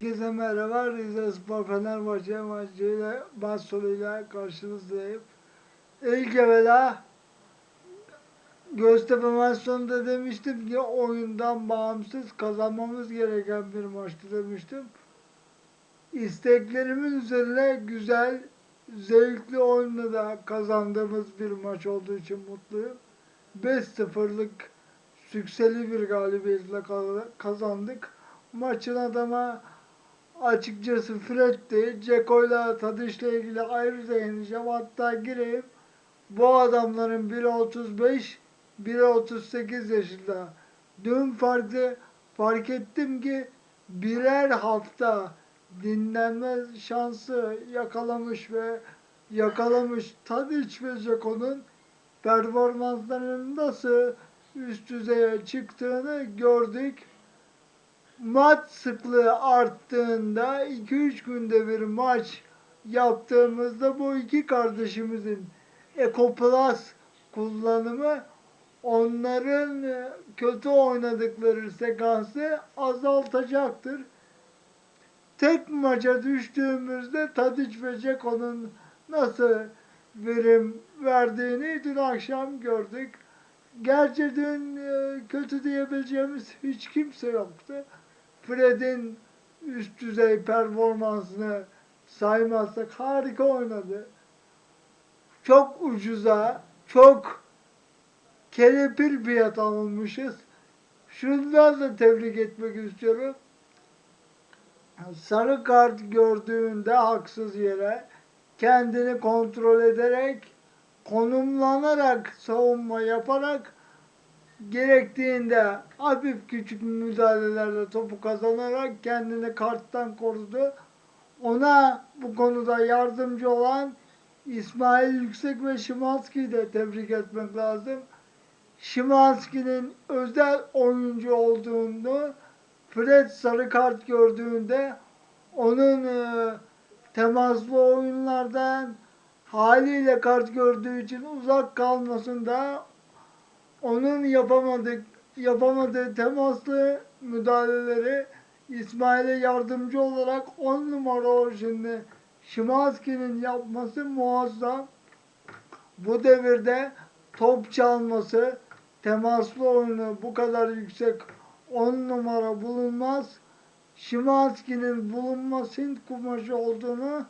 Herkese merhaba. Rize Spor Fenerbahçe maçıyla maç sonuyla karşınızdayım. İlk evvela Göztepe maç sonunda demiştim ki oyundan bağımsız kazanmamız gereken bir maçtı demiştim. İsteklerimin üzerine güzel, zevkli oyunla da kazandığımız bir maç olduğu için mutluyum. 5-0'lık sükseli bir galibiyetle kazandık. Maçın adama açıkçası Fred'di. Ceko'yla Tadiş'le ilgili ayrıca değineceğim. Hatta gireyim. Bu adamların biri 35, biri 38 yaşında. Dün farkı fark ettim ki birer hafta dinlenme şansı yakalamış ve yakalamış Tadiç ve Ceko'nun performanslarının nasıl üst düzeye çıktığını gördük maç sıklığı arttığında 2-3 günde bir maç yaptığımızda bu iki kardeşimizin Ekoplas kullanımı onların e, kötü oynadıkları sekansı azaltacaktır. Tek maça düştüğümüzde Tadiç ve Ceko'nun nasıl verim verdiğini dün akşam gördük. Gerçi dün e, kötü diyebileceğimiz hiç kimse yoktu. Fred'in üst düzey performansını saymazsak harika oynadı. Çok ucuza, çok kelepir fiyat almışız. Şundan da tebrik etmek istiyorum. Sarı kart gördüğünde haksız yere kendini kontrol ederek, konumlanarak savunma yaparak gerektiğinde hafif küçük müdahalelerle topu kazanarak kendini karttan korudu. Ona bu konuda yardımcı olan İsmail Yüksek ve Şimanski'yi de tebrik etmek lazım. Şimanski'nin özel oyuncu olduğunu Fred sarı kart gördüğünde onun e, temaslı oyunlardan haliyle kart gördüğü için uzak kalmasında onun yapamadık yapamadığı temaslı müdahaleleri İsmail'e yardımcı olarak 10 numara orijinde Şimanski'nin yapması muazzam. Bu devirde top çalması, temaslı oyunu bu kadar yüksek 10 numara bulunmaz. Şimanski'nin bulunması Hint kumaşı olduğunu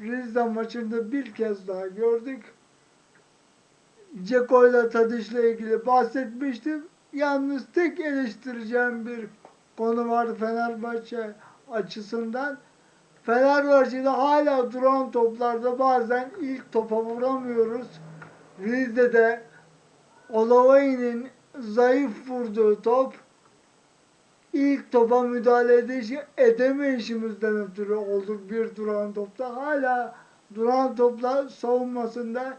Rizda maçında bir kez daha gördük. Ceko ile Tadiş'le ilgili bahsetmiştim. Yalnız tek eleştireceğim bir konu var Fenerbahçe açısından. Fenerbahçe'de hala duran toplarda bazen ilk topa vuramıyoruz. Rize'de Olavay'ın zayıf vurduğu top ilk topa müdahale edemeyişimizden ötürü olduk bir duran topta. Hala duran topla savunmasında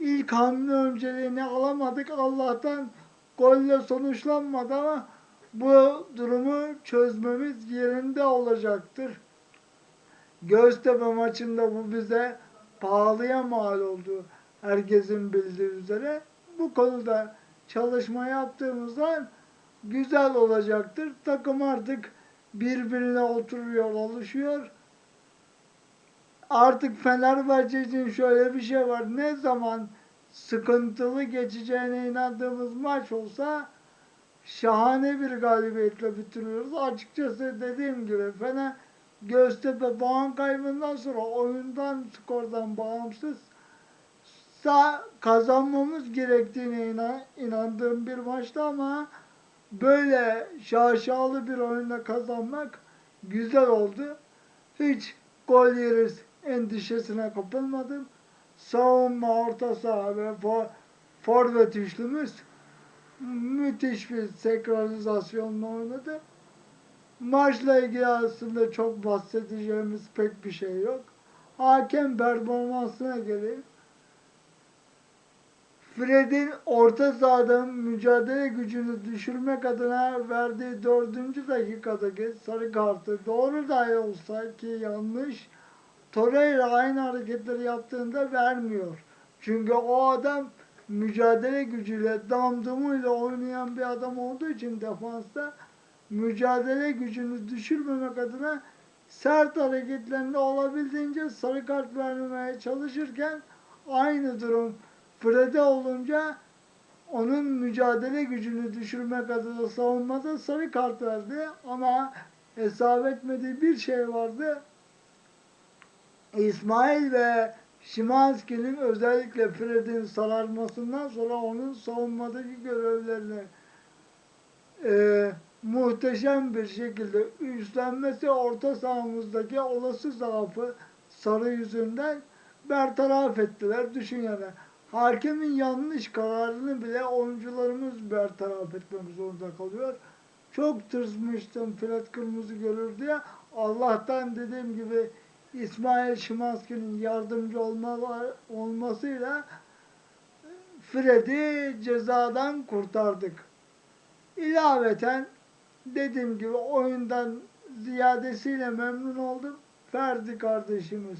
ilk hamle önceliğini alamadık. Allah'tan golle sonuçlanmadı ama bu durumu çözmemiz yerinde olacaktır. Göztepe maçında bu bize pahalıya mal oldu. Herkesin bildiği üzere. Bu konuda çalışma yaptığımızdan güzel olacaktır. Takım artık birbirine oturuyor, alışıyor artık Fenerbahçe için şöyle bir şey var. Ne zaman sıkıntılı geçeceğine inandığımız maç olsa şahane bir galibiyetle bitiriyoruz. Açıkçası dediğim gibi Fener Göztepe puan kaybından sonra oyundan, skordan bağımsız kazanmamız gerektiğine inan, inandığım bir maçtı ama böyle şaşalı bir oyunda kazanmak güzel oldu. Hiç gol yeriz endişesine kapılmadım. Savunma, orta saha ve for, forvet üçlümüz müthiş bir senkronizasyonla oynadı. Maçla ilgili aslında çok bahsedeceğimiz pek bir şey yok. Hakem performansına geleyim. Fred'in orta sahada mücadele gücünü düşürmek adına verdiği dördüncü dakikadaki sarı kartı doğru dahi olsa ki yanlış Torreira aynı hareketleri yaptığında vermiyor. Çünkü o adam mücadele gücüyle, damdumuyla oynayan bir adam olduğu için defansta mücadele gücünü düşürmemek adına sert hareketlerinde olabildiğince sarı kart vermemeye çalışırken aynı durum Fred'e olunca onun mücadele gücünü düşürmek adına savunmada sarı kart verdi ama hesap etmediği bir şey vardı. İsmail ve Şimanski'nin özellikle Fred'in sararmasından sonra onun savunmadaki görevlerini e, muhteşem bir şekilde üstlenmesi orta sahamızdaki olası zaafı sarı yüzünden bertaraf ettiler. Düşün yani hakemin yanlış kararını bile oyuncularımız bertaraf etmemiz zorunda kalıyor. Çok tırsmıştım Fred kırmızı görür diye. Allah'tan dediğim gibi İsmail Şimanski'nin yardımcı olma, olmasıyla Fred'i cezadan kurtardık. İlaveten dediğim gibi oyundan ziyadesiyle memnun oldum. Ferdi kardeşimiz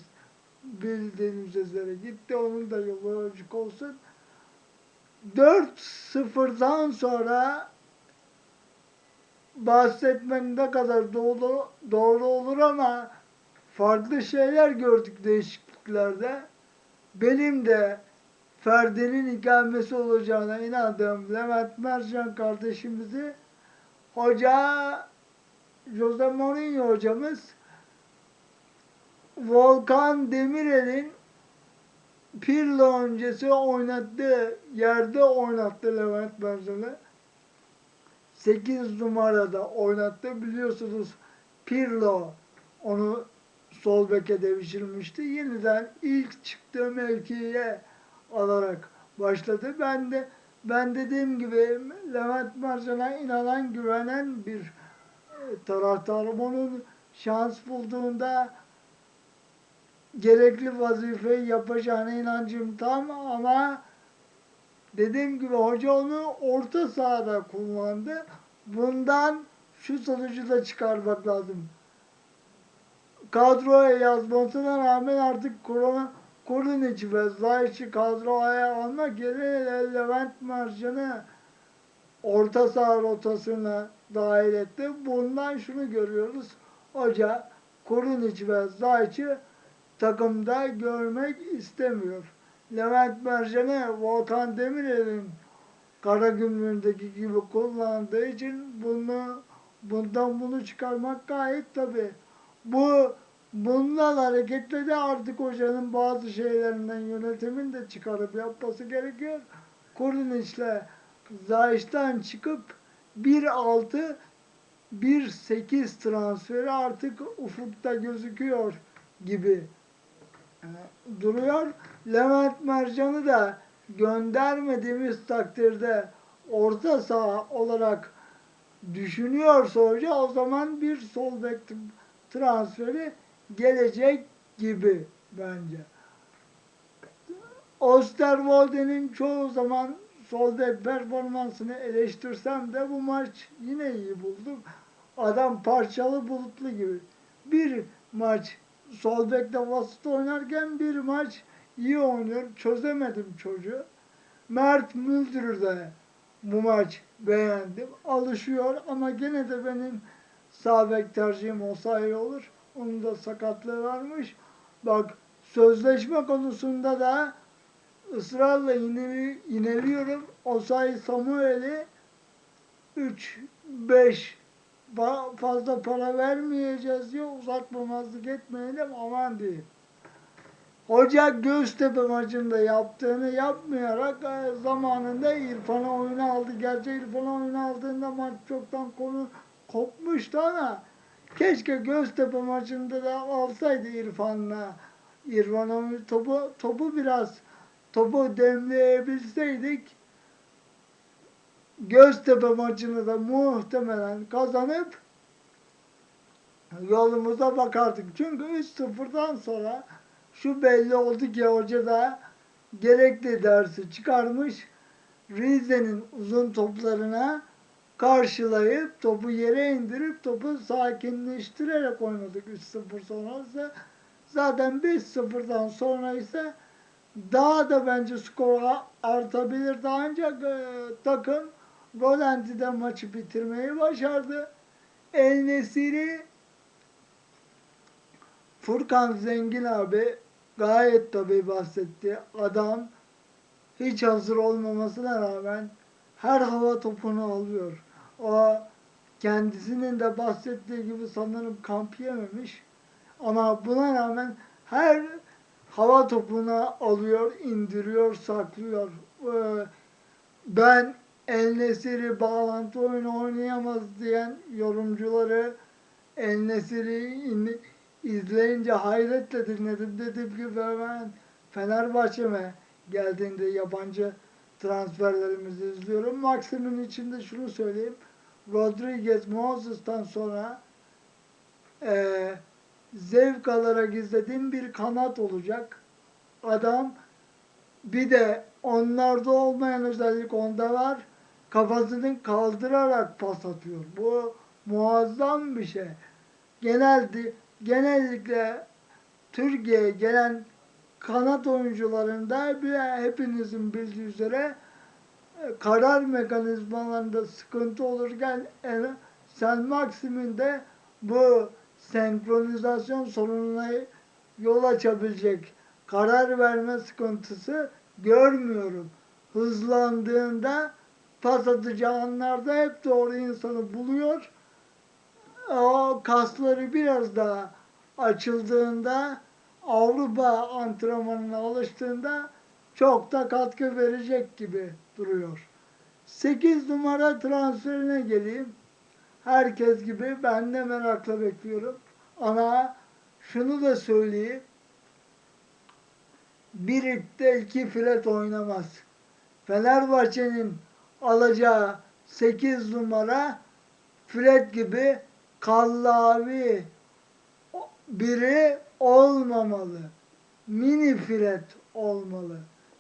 bildiğiniz üzere gitti. Onun da yolu açık olsun. 4-0'dan sonra bahsetmek ne kadar doğru, doğru olur ama farklı şeyler gördük değişikliklerde. Benim de Ferdi'nin ikamesi olacağına inandığım Levent Mercan kardeşimizi hoca Jose Mourinho hocamız Volkan Demirel'in Pirlo öncesi oynattığı yerde oynattı Levent Mercan'ı. 8 numarada oynattı. Biliyorsunuz Pirlo onu sol beke devşirmişti. Yeniden ilk çıktığı mevkiye alarak başladı. Ben de ben dediğim gibi Levent Mercan'a inanan, güvenen bir e, taraftarım. Onun şans bulduğunda gerekli vazifeyi yapacağına inancım tam ama dediğim gibi hoca onu orta sahada kullandı. Bundan şu sonucu da çıkarmak lazım. Kadroya yazmasına rağmen artık korona Kurunic ve Zayç'i kadroya almak yerine Levent Marşan'ı orta saha rotasına dahil etti. Bundan şunu görüyoruz. Hoca Kurunic ve Zayç'i takımda görmek istemiyor. Levent Mercan'ı Volkan Demirel'in Karagümrük'teki gibi kullandığı için bunu bundan bunu çıkarmak gayet tabi. Bu bundan hareketle de artık hocanın bazı şeylerinden yönetimin de çıkarıp yapması gerekiyor. Kuruniç'le Zayş'tan çıkıp 1.6 1.8 transferi artık ufukta gözüküyor gibi e, duruyor. Levent Mercan'ı da göndermediğimiz takdirde orta saha olarak düşünüyorsa hoca o zaman bir sol bek transferi gelecek gibi bence. Osterwolde'nin çoğu zaman sol bek performansını eleştirsem de bu maç yine iyi buldum. Adam parçalı bulutlu gibi. Bir maç sol bekte vasıta oynarken bir maç iyi oynuyor. Çözemedim çocuğu. Mert Müldür'ü de bu maç beğendim. Alışıyor ama gene de benim sağ bek tercihim olsa iyi olur. Onun da sakatlığı varmış. Bak sözleşme konusunda da ısrarla ineli, ineliyorum. Osay Samuel'i 3 5 fazla para vermeyeceğiz diye uzatmamazlık etmeyelim aman diyeyim. Hoca Göztepe maçında yaptığını yapmayarak e, zamanında İrfan'a oyunu aldı. Gerçi İrfan'a oyunu aldığında maç çoktan konu kopmuştu ama keşke Göztepe maçında da alsaydı İrfan'la. İrfan'a topu, topu biraz topu demleyebilseydik Göztepe maçını da muhtemelen kazanıp yolumuza bakardık. Çünkü 3-0'dan sonra şu belli oldu ki hoca da gerekli dersi çıkarmış. Rize'nin uzun toplarına karşılayıp topu yere indirip topu sakinleştirerek oynadık 3-0 sonrası. Zaten 5-0'dan sonra ise daha da bence skor artabilirdi ancak e, takım Rolanti'de maçı bitirmeyi başardı. El Nesiri Furkan Zengin abi gayet tabii bahsetti. Adam hiç hazır olmamasına rağmen her hava topunu alıyor. O kendisinin de bahsettiği gibi sanırım kamp yememiş. Ama buna rağmen her hava topunu alıyor, indiriyor, saklıyor. Ee, Ben El Nesiri bağlantı oyunu oynayamaz diyen yorumcuları El Nesiri in- izleyince hayretle dinledim. Dedim ki ben Fenerbahçe'me geldiğinde yabancı transferlerimizi izliyorum. Maxim'in içinde şunu söyleyeyim. Rodriguez Moses'tan sonra eee zevk alarak izlediğim bir kanat olacak. Adam bir de onlarda olmayan özellik onda var. Kafasını kaldırarak pas atıyor. Bu muazzam bir şey. Genelde genellikle Türkiye'ye gelen kanat oyuncularında bir hepinizin bildiği üzere e, karar mekanizmalarında sıkıntı olurken en- Sen Maxim'in de bu senkronizasyon sorununa yol açabilecek karar verme sıkıntısı görmüyorum. Hızlandığında pas atacağı anlarda hep doğru insanı buluyor. O kasları biraz daha açıldığında Avrupa antrenmanına alıştığında çok da katkı verecek gibi duruyor. 8 numara transferine geleyim. Herkes gibi ben de merakla bekliyorum. Ama şunu da söyleyeyim. Bir ipte iki filet oynamaz. Fenerbahçe'nin alacağı 8 numara filet gibi kallavi biri olmamalı. Mini filet olmalı.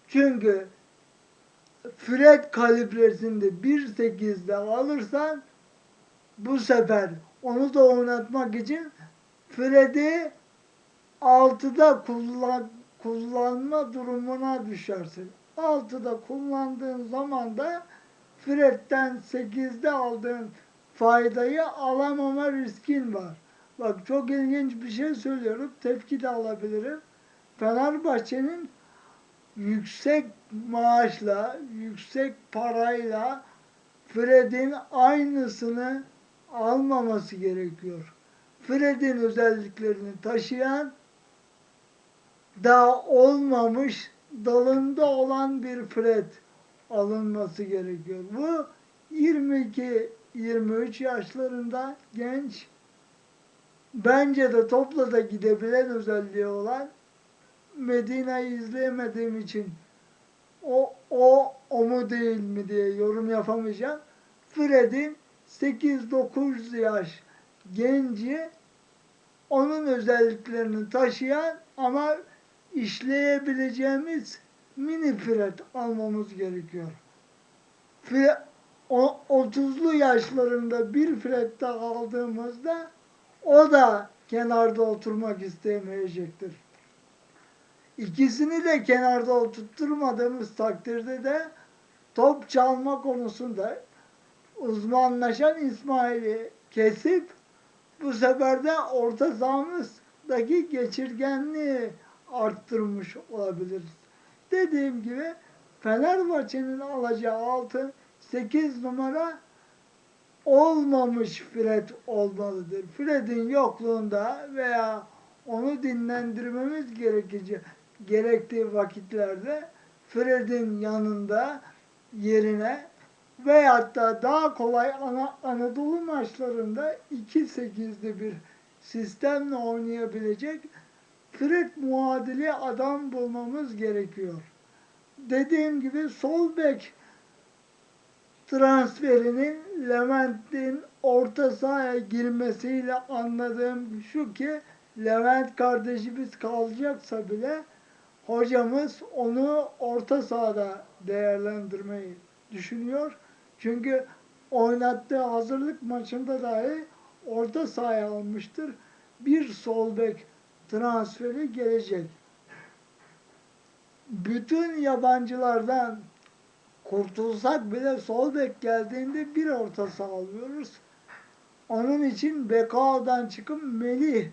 Çünkü filet kalibresinde 1.8'de alırsan bu sefer onu da oynatmak için Fred'i 6'da kullan, kullanma durumuna düşersin. 6'da kullandığın zaman da Fred'den 8'de aldığın faydayı alamama riskin var. Bak çok ilginç bir şey söylüyorum. Tepki de alabilirim. Fenerbahçe'nin yüksek maaşla, yüksek parayla Fred'in aynısını almaması gerekiyor. Fred'in özelliklerini taşıyan daha olmamış dalında olan bir Fred alınması gerekiyor. Bu 22-23 yaşlarında genç bence de topla da gidebilen özelliği olan Medina'yı izleyemediğim için o, o, o mu değil mi diye yorum yapamayacağım. Fred'in 8-9 yaş genci onun özelliklerini taşıyan ama işleyebileceğimiz mini Fred almamız gerekiyor. Fred, o, 30'lu yaşlarında bir Fred daha aldığımızda o da kenarda oturmak istemeyecektir. İkisini de kenarda oturtturmadığımız takdirde de top çalma konusunda uzmanlaşan İsmail'i kesip bu sefer de orta sahamızdaki geçirgenliği arttırmış olabiliriz. Dediğim gibi Fenerbahçe'nin alacağı altı 8 numara olmamış Fred olmalıdır. Fred'in yokluğunda veya onu dinlendirmemiz gerekecek gerektiği vakitlerde Fred'in yanında yerine veyahut da daha kolay Ana, Anadolu maçlarında 2-8'li bir sistemle oynayabilecek Fred muadili adam bulmamız gerekiyor. Dediğim gibi sol bek transferinin Levent'in orta sahaya girmesiyle anladığım şu ki Levent kardeşimiz kalacaksa bile hocamız onu orta sahada değerlendirmeyi düşünüyor. Çünkü oynattığı hazırlık maçında dahi orta sahaya almıştır. Bir sol bek transferi gelecek. Bütün yabancılardan kurtulsak bile sol bek geldiğinde bir orta saha alıyoruz. Onun için Bekao'dan çıkıp Melih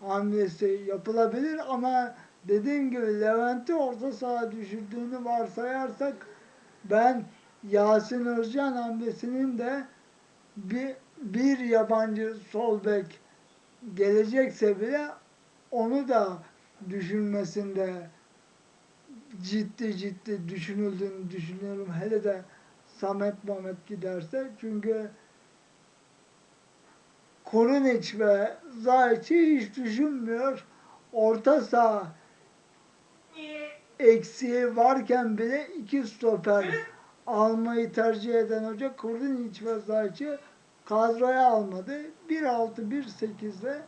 hamlesi yapılabilir ama dediğim gibi Levent'i orta saha düşürdüğünü varsayarsak ben Yasin Özcan hamlesinin de bir, bir yabancı sol bek gelecekse bile onu da düşünmesinde ciddi ciddi düşünüldüğünü düşünüyorum. Hele de Samet Mehmet giderse. Çünkü Korunic ve Zayç'i hiç düşünmüyor. Orta saha eksiği varken bile iki stoper almayı tercih eden hoca Korunic ve Zayç'i kadroya almadı. 1.6-1.8'de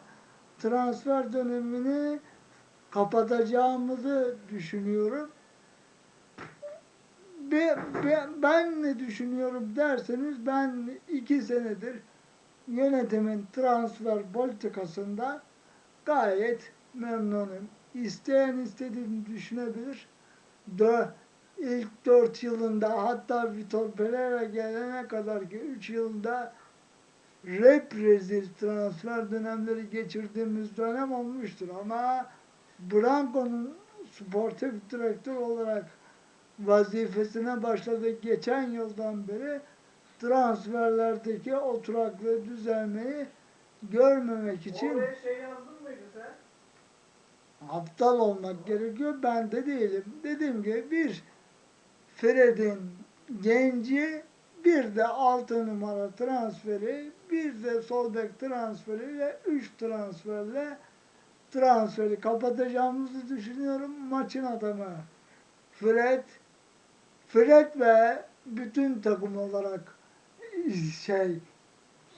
transfer dönemini kapatacağımızı düşünüyorum. Be- be- ben ne düşünüyorum derseniz ben iki senedir yönetimin transfer politikasında gayet memnunum. İsteyen istediğini düşünebilir. Dö ilk dört yılında hatta Vitor Pereira gelene kadar ki üç yılda rep rezil transfer dönemleri geçirdiğimiz dönem olmuştur. Ama Branco'nun sportif direktör olarak vazifesine başladığı geçen yıldan beri transferlerdeki oturaklığı düzelmeyi görmemek için Oraya şey yazdın mıydı sen? aptal olmak gerekiyor. Ben de değilim. Dediğim gibi bir Fred'in genci bir de altı numara transferi bir de sol bek transferi ve üç transferle transferi kapatacağımızı düşünüyorum. Maçın adamı Fred Fred ve bütün takım olarak şey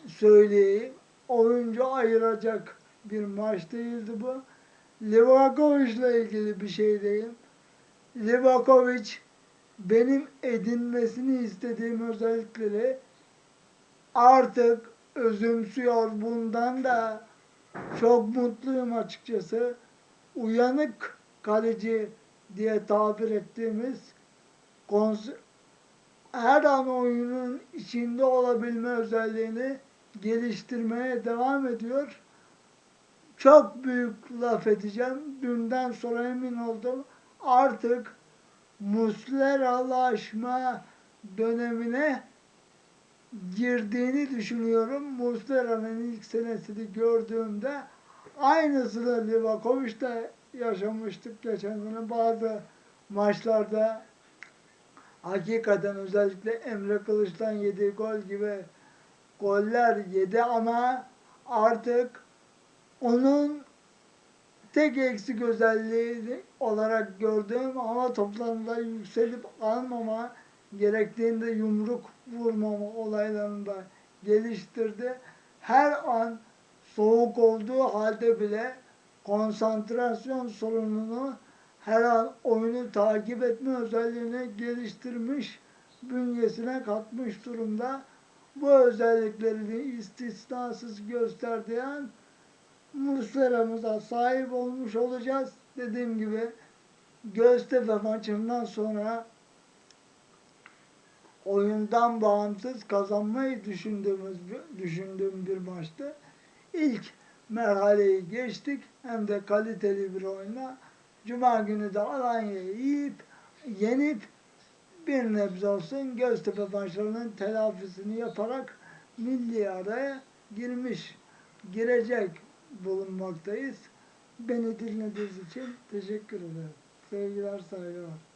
söyleyeyim oyuncu ayıracak bir maç değildi bu. Livakovic'le ilgili bir şey diyeyim. Livakovic benim edinmesini istediğim özellikleri artık özümsüyor. Bundan da çok mutluyum açıkçası. Uyanık kaleci diye tabir ettiğimiz her an oyunun içinde olabilme özelliğini geliştirmeye devam ediyor. Çok büyük laf edeceğim. Dünden sonra emin oldum. Artık musleralaşma dönemine girdiğini düşünüyorum. Muslera'nın ilk senesini gördüğümde aynısını Livakovic'de yaşamıştık geçen sene bazı maçlarda hakikaten özellikle Emre Kılıç'tan yediği gol gibi goller yedi ama artık onun tek eksik özelliği olarak gördüğüm ama toplamda yükselip almama gerektiğinde yumruk vurmama olaylarını da geliştirdi. Her an soğuk olduğu halde bile konsantrasyon sorununu her an oyunu takip etme özelliğini geliştirmiş, bünyesine katmış durumda. Bu özelliklerini istisnasız gösterdiği an Muslera'mıza sahip olmuş olacağız. Dediğim gibi Göztepe maçından sonra oyundan bağımsız kazanmayı düşündüğümüz düşündüğüm bir maçtı. İlk merhaleyi geçtik hem de kaliteli bir oyunla. Cuma günü de Alanya'yı yiyip yenip bir nebze olsun Göztepe maçlarının telafisini yaparak milli araya girmiş, girecek bulunmaktayız. Beni dinlediğiniz için teşekkür ederim. Sevgiler, saygılar.